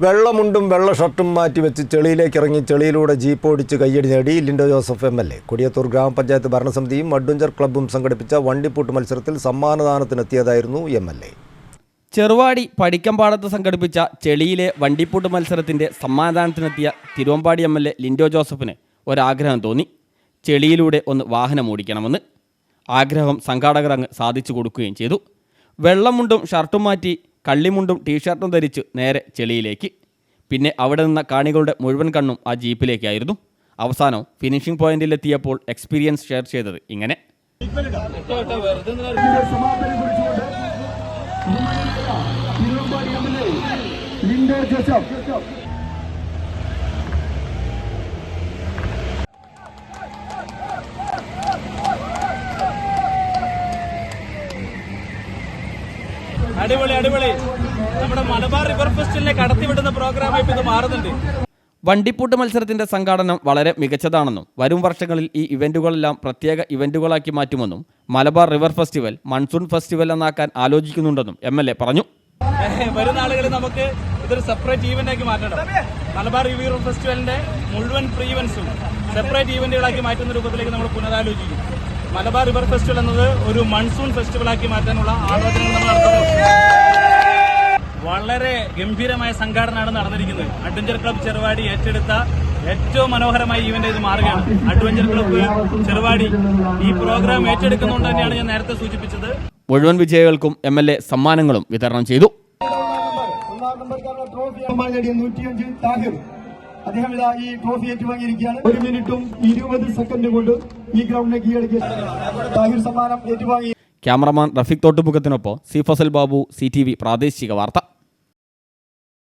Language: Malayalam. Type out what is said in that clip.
വെള്ളമുണ്ടും വെള്ള ഷർട്ടും മാറ്റി വെച്ച് ചെളിയിലേക്ക് ഇറങ്ങി ചെളിയിലൂടെ ജീപ്പ് ഓടിച്ച് കയ്യടി നേടി Lindo Joseph M L A. Kodiyathur ഗ്രാമപഞ്ചായത്ത് ഭരണസമിതിയും അഡ്വഞ്ചർ ക്ലബ്ബും സംഘടിപ്പിച്ച വണ്ടിപ്പൂട്ട് മത്സരത്തിൽ സമ്മാനദാനത്തിനെത്തിയതായിരുന്നു എം എൽ എ. ചെറുവാടി പടിക്കമ്പാടത്ത് സംഘടിപ്പിച്ച ചെളിയിലെ വണ്ടിപ്പൂട്ട് മത്സരത്തിന്റെ സമ്മാനദാനത്തിനെത്തിയ Thiruvambadi M L A Lindo ജോസഫിന് ഒരാഗ്രഹം തോന്നി. ചെളിയിലൂടെ ഒന്ന് വാഹനം ഓടിക്കണമെന്ന് ആഗ്രഹം സംഘാടകർ അങ്ങ് സാധിച്ചു കൊടുക്കുകയും ചെയ്തു. വെള്ളമുണ്ടും ഷർട്ടും മാറ്റി കള്ളിമുണ്ടും ടീഷർട്ടും ധരിച്ച് നേരെ ചെളിയിലേക്ക്. പിന്നെ അവിടെ നിന്ന കാണികളുടെ മുഴുവൻ കണ്ണും ആ ജീപ്പിലേക്കായിരുന്നു. അവസാനം ഫിനിഷിംഗ് പോയിന്റിലെത്തിയപ്പോൾ എക്സ്പീരിയൻസ് ഷെയർ ചെയ്തത് ഇങ്ങനെ. അടിപൊളി അടിപൊളി. നമ്മുടെ മലബാർ റിവർ ഫെസ്റ്റിനെ കടത്തിവിടുന്ന പ്രോഗ്രാമായി ഇത് മാറുന്നുണ്ട്. വണ്ടിപ്പൂട്ട് മത്സരത്തിന്റെ സംഘാടനം വളരെ മികച്ചതാണെന്നും വരും വർഷങ്ങളിൽ ഈ ഇവന്റുകളെല്ലാം പ്രത്യേക ഇവന്റുകളാക്കി മാറ്റുമെന്നും Malabar river festival monsoon festival എന്നാക്കാൻ ആലോചിക്കുന്നുണ്ടെന്നും എം എൽ എ പറഞ്ഞു. വരുന്ന ആളുകളിൽ നമുക്ക് ഇതൊരു സെപ്പറേറ്റ് ഈവന്റ് ആക്കി മാറ്റണം. മലബാർ റിവർ ഫെസ്റ്റിവലിന്റെ മുഴുവൻ പ്രീ സെപ്പറേറ്റ് ഈവന്റുകളാക്കി മാറ്റുന്ന രൂപത്തിലേക്ക് നമ്മൾ പുനരാലോചിക്കും. മലബാർ റിവർ ഫെസ്റ്റിവൽ എന്നത് ഒരു മൺസൂൺ ഫെസ്റ്റിവൽ ആക്കി മാറ്റാനുള്ള ആലോചനകൾ നമ്മൾ നടത്തുന്നു. വളരെ ഗംഭീരമായ സംഘാടനമാണ് നടന്നിരിക്കുന്നത്. അഡ്വഞ്ചർ ക്ലബ് ചെറുവാടി ഏറ്റെടുത്ത ഏറ്റവും മനോഹരമായ ഈവന്റ് ഇത് മാറുകയാണ്. അഡ്വഞ്ചർ ക്ലബ് ചെറുവാടി ഈ പ്രോഗ്രാം ഏറ്റെടുക്കുന്നതുകൊണ്ട് തന്നെയാണ് ഞാൻ നേരത്തെ സൂചിപ്പിച്ചത്. മുഴുവൻ വിജയികൾക്കും എം എൽ എ സമ്മാനങ്ങളും വിതരണം ചെയ്തു. അദ്ദേഹം ഇതാ ഈ ട്രോഫി ഏറ്റുവാങ്ങിയിരിക്കുകയാണ്. ഒരു മിനിറ്റും ഇരുപത് സെക്കൻഡ് കൊണ്ട് സമ്മാനം ഏറ്റുവാങ്ങി. Cameraman Rafeeq തോട്ടുമുഖത്തിനൊപ്പം C Fazal Babu C T V പ്രാദേശിക വാർത്ത.